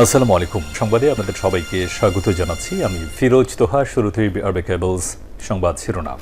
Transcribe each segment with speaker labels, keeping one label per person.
Speaker 1: আসসালামু আলাইকুম। সংবাদে আপনাদের সবাইকে স্বাগত জানাচ্ছি। আমি ফিরোজ তোহা, শুরুতেই আরবে কেবলস সংবাদ শিরোনাম।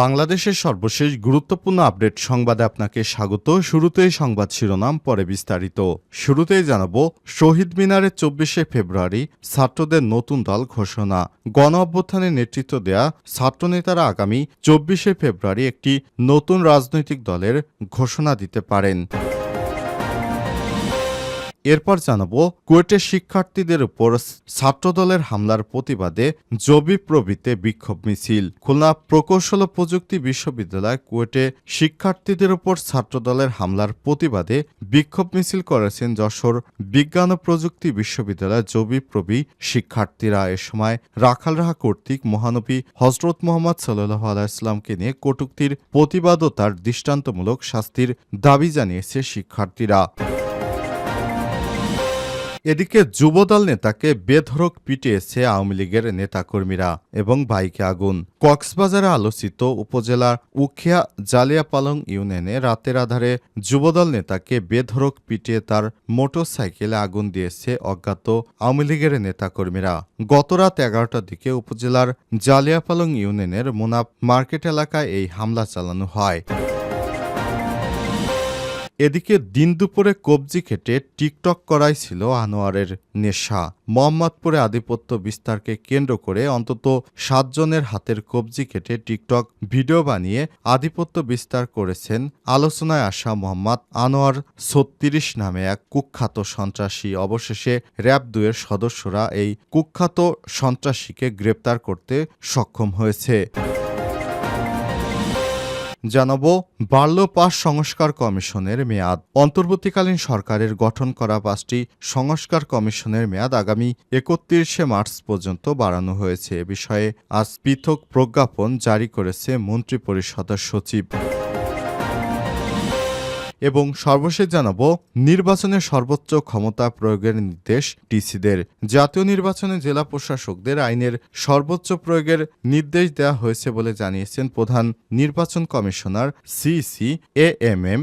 Speaker 2: বাংলাদেশের সর্বশেষ গুরুত্বপূর্ণ আপডেট সংবাদে আপনাকে স্বাগত। শুরুতেই সংবাদ শিরোনাম, পরে বিস্তারিত। শুরুতেই জানাব, শহীদ মিনারের চব্বিশে ফেব্রুয়ারি ছাত্রদের নতুন দল ঘোষণা। গণ অভ্যুত্থানে নেতৃত্ব দেয়া ছাত্রনেতারা আগামী চব্বিশে ফেব্রুয়ারি একটি নতুন রাজনৈতিক দলের ঘোষণা দিতে পারেন। এরপর জানাব কুয়েটের শিক্ষার্থীদের উপর ছাত্রদলের হামলার প্রতিবাদে জবি প্রবৃত্তে বিক্ষোভ মিছিল। খুলনা প্রকৌশল প্রযুক্তি বিশ্ববিদ্যালয় কুয়েটে শিক্ষার্থীদের উপর ছাত্রদলের হামলার প্রতিবাদে বিক্ষোভ মিছিল করেছেন যশোর বিজ্ঞান ও প্রযুক্তি বিশ্ববিদ্যালয় জবি প্রবি শিক্ষার্থীরা। এ সময় রাখালরাহা কর্তৃক মহানবী হজরত মোহাম্মদ সাল্লাহ আলাইসলামকে নিয়ে কটুক্তির প্রতিবাদ ও তার দৃষ্টান্তমূলক শাস্তির দাবি জানিয়েছে শিক্ষার্থীরা। এদিকে যুবদল নেতাকে বেধরক পিটিয়েছে আওয়ামী লীগের নেতাকর্মীরা এবং বাইকে আগুন। কক্সবাজারে আলোচিত উপজেলার উখিয়া জালিয়াপালং ইউনিয়নে রাতের আধারে যুবদল নেতাকে বেধরক পিটিয়ে তার মোটরসাইকেলে আগুন দিয়েছে অজ্ঞাত আওয়ামী লীগের নেতাকর্মীরা। গতরাত এগারোটার দিকে উপজেলার জালিয়াপালং ইউনিয়নের মোনাব মার্কেট এলাকায় এই হামলা চালানো হয়। এদিকে দিন দুপুরে কবজি কেটে টিকটক করাই ছিল আনোয়ারের নেশা। মোহাম্মদপুরে আধিপত্য বিস্তারকে কেন্দ্র করে অন্তত সাতজনের হাতের কবজি কেটে টিকটক ভিডিও বানিয়ে আধিপত্য বিস্তার করেছেন আলোচনায় আসা মোহাম্মদ আনোয়ার ছত্রিশ নামে এক কুখ্যাত সন্ত্রাসী। অবশেষে র্যাব দুয়ের সদস্যরা এই কুখ্যাত সন্ত্রাসীকে গ্রেপ্তার করতে সক্ষম হয়েছে। জানাব বার্লো পাস সংস্কার কমিশনের মেয়াদ। অন্তর্বর্তীকালীন সরকারের গঠন করা পাঁচটি সংস্কার কমিশনের মেয়াদ আগামী একত্রিশে মার্চ পর্যন্ত বাড়ানো হয়েছে। এ বিষয়ে আজ পৃথক প্রজ্ঞাপন জারি করেছে মন্ত্রিপরিষদের সচিব। এবং সর্বশেষ জানাব, নির্বাচনে সর্বোচ্চ ক্ষমতা প্রয়োগের নির্দেশ টিসিদের। জাতীয় নির্বাচনে জেলা প্রশাসকদের আইনের সর্বোচ্চ প্রয়োগের নির্দেশ দেওয়া হয়েছে বলে জানিয়েছেন প্রধান নির্বাচন commissioner CC A M M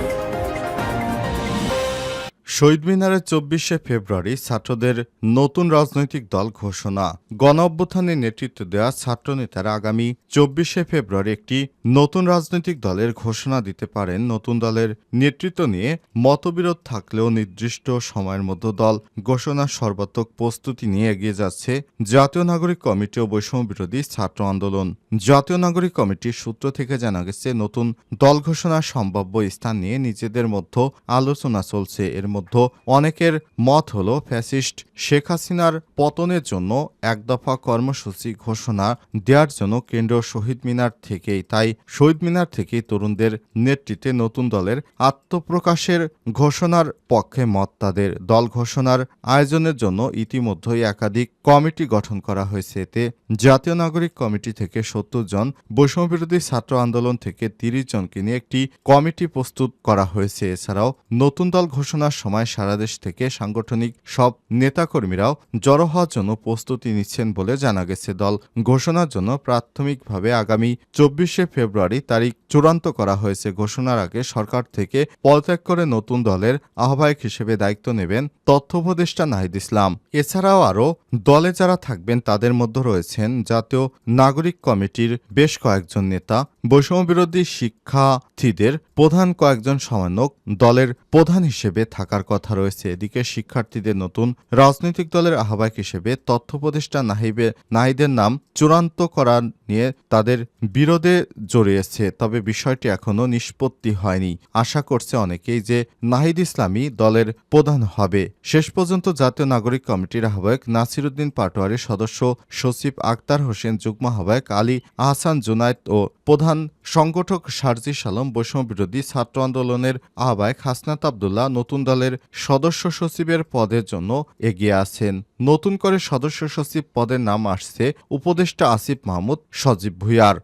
Speaker 2: শহীদ মিনারের চব্বিশে ফেব্রুয়ারি ছাত্রদের নতুন রাজনৈতিক দল ঘোষণা। গণ অভ্যুত্থানে নেতৃত্ব দেওয়া ছাত্রনেতারা আগামী চব্বিশে ফেব্রুয়ারি একটি নতুন রাজনৈতিক দলের ঘোষণা দিতে পারেন। নতুন দলের নেতৃত্ব নিয়ে মতবিরোধ থাকলেও নির্দিষ্ট সময়ের মধ্যে দল ঘোষণার সর্বাত্মক প্রস্তুতি নিয়ে এগিয়ে যাচ্ছে জাতীয় নাগরিক কমিটি ও বৈষম্য বিরোধী ছাত্র আন্দোলন। জাতীয় নাগরিক কমিটির সূত্র থেকে জানা গেছে, নতুন দল ঘোষণার সম্ভাব্য স্থান নিয়ে নিজেদের মধ্যে আলোচনা চলছে। এর মধ্যে অনেকের মত হল ফ্যাসিস্ট শেখ হাসিনার পতনের জন্য এক দফা কর্মসূচি ঘোষণা দেওয়ার জন্য কেন্দ্র শহীদ মিনার থেকেই। তাই শহীদ মিনার থেকেই তরুণদের নেতৃত্বে নতুন দলের আত্মপ্রকাশের ঘোষণার পক্ষে মত তাদের। দল ঘোষণার আয়োজনের জন্য ইতিমধ্যেই একাধিক কমিটি গঠন করা হয়েছে। এতে জাতীয় নাগরিক কমিটি থেকে সত্তর জন, বৈষম্যবিরোধী ছাত্র আন্দোলন থেকে তিরিশ জনকে নিয়ে একটি কমিটি প্রস্তুত করা হয়েছে। এছাড়াও নতুন দল ঘোষণার সময় সারা দেশ থেকে সাংগঠনিক সব নেতাকর্মীরাও জড়ো হওয়ার জন্য প্রস্তুতি নিচ্ছেন বলে জানা গেছে। দল ঘোষণার জন্য প্রাথমিকভাবে আগামী চব্বিশে ফেব্রুয়ারি তারিখ চূড়ান্ত করা হয়েছে। ঘোষণার আগে সরকার থেকে পদত্যাগ করে নতুন দলের আহ্বায়ক হিসেবে দায়িত্ব নেবেন তথ্য উপদেষ্টা নাহিদ ইসলাম। এছাড়াও আরও দলে যারা থাকবেন তাদের মধ্যে রয়েছেন জাতীয় নাগরিক কমিটির বেশ কয়েকজন নেতা। বৈষম্যবিরোধী শিক্ষার্থীদের প্রধান কয়েকজন সমন্বয়ক দলের প্রধান হিসেবে থাকার কথা রয়েছে। এদিকে শিক্ষার্থীদের নতুন রাজনৈতিক দলের আহ্বায়ক হিসেবে তথ্য উপদেষ্টা নাহিবে নাহিদের নাম চূড়ান্ত করার নিয়ে তাদের বিরোধে জড়িয়েছে, তবে বিষয়টি এখনও নিষ্পত্তি হয়নি। আশা করছে অনেকেই যে নাহিদ ইসলামী দলের প্রধান হবে। শেষ পর্যন্ত জাতীয় নাগরিক কমিটির আহ্বায়ক নাসিরুদ্দিন পাটোয়ারির সদস্য সচিব আক্তার হোসেন, যুগ্ম আহ্বায়ক আলী আহসান জুনায়েদ ও প্রধান সংগঠক সারজি সালম, বৈষম্য বিরোধী ছাত্র আন্দোলনের আহ্বায়ক হাসনাত আবদুল্লাহ নতুন দলের সদস্য সচিবের পদের জন্য এগিয়ে আছেন। নতুন করে সদস্য সচিব পদের নাম আসছে উপদেষ্টা আসিফ মাহমুদ সজীব ভুইয়ার।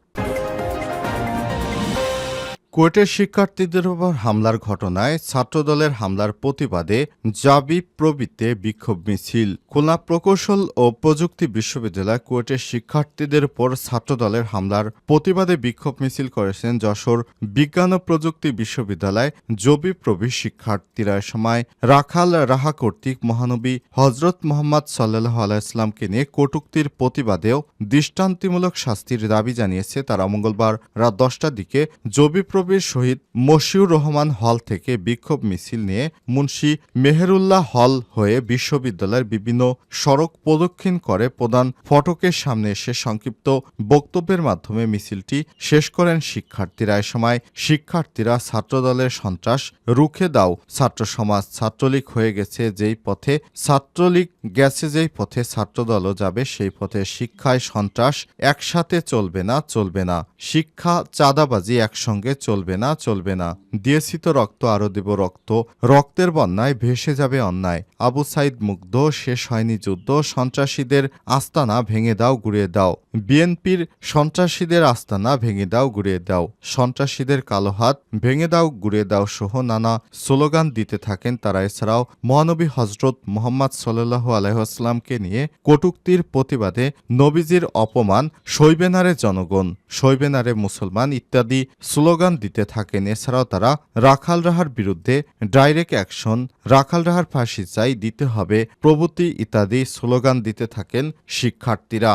Speaker 2: কুয়েটের শিক্ষার্থীদের উপর হামলার ঘটনায় ছাত্রদলের হামলার প্রতিবাদে জাবি প্রবৃত্তে বিক্ষোভ মিছিল। খুলনা প্রকৌশল ও প্রযুক্তি বিশ্ববিদ্যালয় কুয়েটের শিক্ষার্থীদের উপর ছাত্রদলের হামলার প্রতিবাদে বিক্ষোভ মিছিল করেছেন যশোর বিজ্ঞান ও প্রযুক্তি বিশ্ববিদ্যালয় জবি প্রবি শিক্ষার্থীরা। সময় রাখাল রাহা কর্তৃক মহানবী হজরত মোহাম্মদ সাল্লাহ আলাইসলামকে নিয়ে কটুক্তির প্রতিবাদেও দৃষ্টান্তিমূলক শাস্তির দাবি জানিয়েছে। তারা মঙ্গলবার রাত দশটার দিকে জবি প্রবির শহীদ মশিউর রহমান হল থেকে বিক্ষোভ মিছিল নিয়ে মুন্সি মেহেরুল্লাহ হল হয়ে বিশ্ববিদ্যালয়ের বিভিন্ন সড়ক প্রদক্ষিণ করে প্রধান ফটকের সামনে এসে সংক্ষিপ্ত বক্তব্যের মাধ্যমে মিছিলটি শেষ করেন শিক্ষার্থীরা। এ সময় শিক্ষার্থীরা ছাত্রদলের সন্ত্রাস রুখে দাও, ছাত্র সমাজ ছাত্রলীগ হয়ে গেছে যেই পথে ছাত্রলীগ গেছে যেই পথে ছাত্রদলও যাবে সেই পথে শিক্ষায় সন্ত্রাস একসাথে চলবে না চলবে না। শিক্ষা চাঁদাবাজি একসঙ্গে চলবে না, চলবে না। দিয়েছি তো রক্ত, আরও দেব রক্ত। রক্তের বন্যায় ভেসে যাবে অন্যায়। আবু সাইদ মুগ্ধ, শেষ হয়নি যুদ্ধ। সন্ত্রাসীদের আস্তানা ভেঙে দাও, গুড়িয়ে দাও। বিএনপির সন্ত্রাসীদের আস্তানা ভেঙে দাও, গুড়িয়ে দাও। সন্ত্রাসীদের কালো হাত ভেঙে দাও, গুড়িয়ে দাও সহ নানা স্লোগান দিতে থাকেন তারা। এছাড়াও মহানবী হজরত মোহাম্মদ সাল্লাহ আলহামকে নিয়ে কটুক্তির প্রতিবাদে নবীজির অপমান সইবেনারে জনগণ সইবেনারে মুসলমান ইত্যাদি স্লোগান দিতে থাকেন। এছাড়াও তারা রাখাল রাহার বিরুদ্ধে ডাইরেক্ট অ্যাকশন রাখাল রাহার ফাঁসি চাই দিতে হবে প্রভৃতি ইত্যাদি স্লোগান দিতে থাকেন শিক্ষার্থীরা।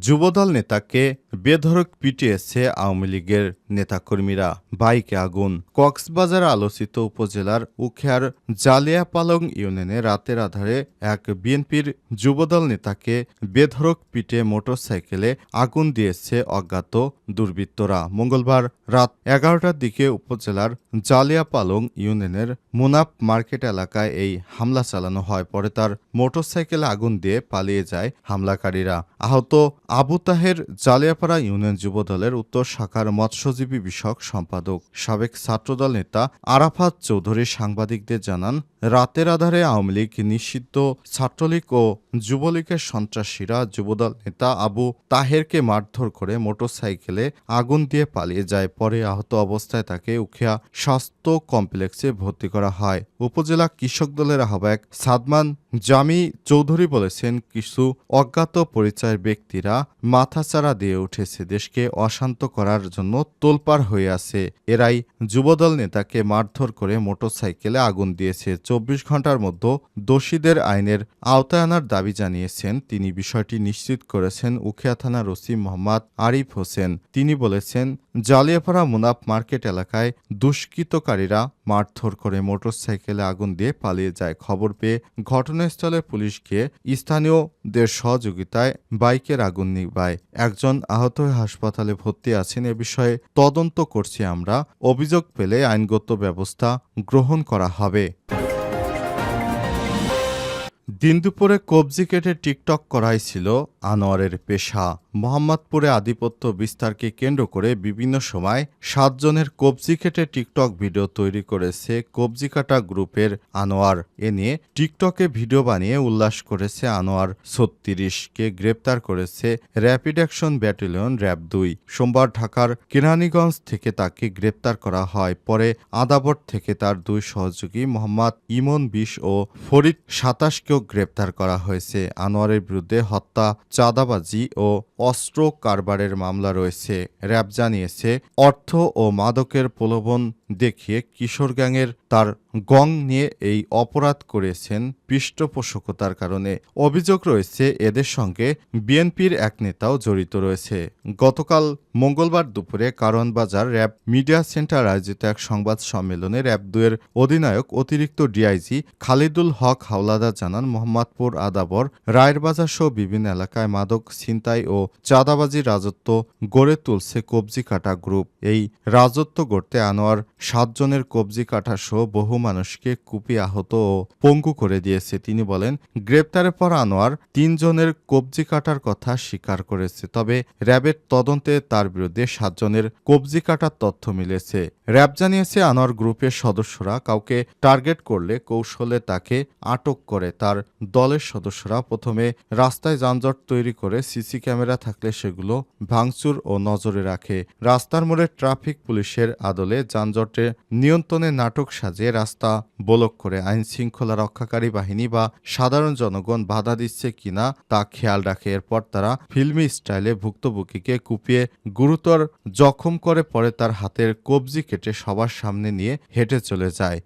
Speaker 2: যুবদল নেতাকে বেধড়ক পিটিয়েছে আওয়ামী লীগের নেতাকর্মীরা। বাইকে আগুন। কক্সবাজার আলোচিত উপজেলার উখিয়ার জালিয়াপালং ইউনিয়নে রাতের আধারে এক বিএনপির যুবদল নেতাকে বেধড়ক পিটে মোটরসাইকেলে আগুন দিয়েছে অজ্ঞাত দুর্বৃত্তরা। মঙ্গলবার রাত এগারোটার দিকে উপজেলার জালিয়াপালং ইউনিয়নের মুনাপ মার্কেট এলাকায় এই হামলা চালানো হয়। পরে তার মোটরসাইকেলে আগুন দিয়ে পালিয়ে যায় হামলাকারীরা। আহত আবু তাহের জালিয়াপাড়া ইউনিয়ন যুবদলের উত্তর শাখার মৎস্যজীবী বিষয়ক সম্পাদক, সাবেক ছাত্রদল নেতা আরাফাত চৌধুরী সাংবাদিকদের জানান, রাতের আধারে আওয়ামী লীগ নিষিদ্ধ ছাত্রলীগ ও যুবলীগের সন্ত্রাসীরা যুবদল নেতা আবু তাহেরকে মারধর করে মোটরসাইকেলে আগুন দিয়ে পালিয়ে যায়। পরে আহত অবস্থায় তাকে উখিয়া স্বাস্থ্য কমপ্লেক্সে ভর্তি করা হয়। উপজেলা কৃষক দলের আহ্বায়ক সাদমান জামি চৌধুরী বলেছেন, কিছু অজ্ঞাত পরিচয়ের ব্যক্তিরা মাথাচাড়া দিয়ে উঠেছে দেশকে অশান্ত করার জন্য তোলপাড় হয়ে আছে এরাই যুবদল নেতাকে মারধর করে মোটরসাইকেলে আগুন দিয়েছে। চব্বিশ ঘণ্টার মধ্যে দোষীদের আইনের আওতায় আনার দাবি জানিয়েছেন তিনি। বিষয়টি নিশ্চিত করেছেন উখিয়া থানার ওসি মোহাম্মদ আরিফ হোসেন। তিনি বলেছেন, জালিয়াপাড়া মুনাফ মার্কেট এলাকায় দুষ্কৃতকারীরা মারধর করে মোটরসাইকেলে আগুন দিয়ে পালিয়ে যায়। খবর পেয়ে ঘটনাস্থলে পুলিশ গিয়ে স্থানীয়দের সহযোগিতায় বাইকের আগুন নিবায় একজন আহত হয়ে হাসপাতালে ভর্তি আছেন এ বিষয়ে তদন্ত করছি আমরা। অভিযোগ পেলে আইনগত ব্যবস্থা গ্রহণ করা হবে। দিন দুপুরে কবজি কেটে টিকটক করাই ছিল আনোয়ারের পেশা মোহাম্মদপুরে আধিপত্য বিস্তারকে কেন্দ্র করে বিভিন্ন সময় সাতজনের কবজি কেটে টিকটক ভিডিও তৈরি করেছে কবজি কাটা গ্রুপের আনোয়ার। এ নিয়ে টিকটকে ভিডিও বানিয়ে উল্লাস করেছে আনোয়ার। ছত্রিশকে গ্রেপ্তার করেছে র্যাপিড অ্যাকশন ব্যাটালিয়ন র্যাব দুই। সোমবার ঢাকার কেরানীগঞ্জ থেকে তাকে গ্রেপ্তার করা হয়। পরে আদাবর থেকে তার দুই সহযোগী মোহাম্মদ ইমন বিশ ও ফরিদ সাতাশকেও গ্রেপ্তার করা হয়েছে। আনোয়ারের বিরুদ্ধে হত্যা চাঁদাবাজি ও অস্ত্র কারবারের মামলা রয়েছে। র্যাব জানিয়েছে, অর্থ ও মাদকের প্রলোভন দেখিয়ে কিশোর গ্যাংয়ের তার গং নিয়ে এই অপরাধ করেছেন পৃষ্ঠপোষকতার কারণে। অভিযোগ রয়েছে, এদের সঙ্গে বিএনপির এক নেতাও জড়িত রয়েছে। গতকাল মঙ্গলবার দুপুরে কারণবাজার র্যাব মিডিয়া সেন্টার আয়োজিত এক সংবাদ সম্মেলনে র্যাব দুয়ের অধিনায়ক অতিরিক্ত ডিআইজি খালিদুল হক হাওলাদার জানান, মোহাম্মদপুর আদাবর, রায়েরবাজার সহ বিভিন্ন এলাকায় মাদক, ছিনতাই ও চাঁদাবাজি রাজত্ব গড়ে তুলছে কবজি কাটা গ্রুপ। এই রাজত্ব গড়তে আনোয়ার সাতজনের কবজি কাটা সহ বহু মানুষকে কুপি আহত ও পঙ্গু করে দিয়েছে। তিনি বলেন, গ্রেপ্তারের পর আনোয়ার তিনজনের কবজি কাটার কথা স্বীকার করেছে, তবে র্যাবের তদন্তে তার বিরুদ্ধে সাতজনের কবজি কাটার তথ্য মিলেছে। র্যাব জানিয়েছে, আনোয়ার গ্রুপের সদস্যরা কাউকে টার্গেট করলে কৌশলে তাকে আটক করে। তার দলের সদস্যরা প্রথমে রাস্তায় যানজট তৈরি করে সিসি ক্যামেরা থাকলে সেগুলো ভাঙচুর ও নজরে রাখে। রাস্তার মোড়ে ট্রাফিক পুলিশের আদলে যানজটে নিয়ন্ত্রণে নাটক সাজিয়ে রাস্তা ব্লক করে আইন শৃঙ্খলা রক্ষাকারী বাহিনী বা সাধারণ জনগণ বাধা দিচ্ছে কিনা তা খেয়াল রাখে। এরপর তারা ফিল্মি স্টাইলে ভুক্তভোগীকে কুপিয়ে গুরুতর জখম করে পরে তার হাতের কবজি কেটে সবার সামনে নিয়ে হেঁটে চলে যায়।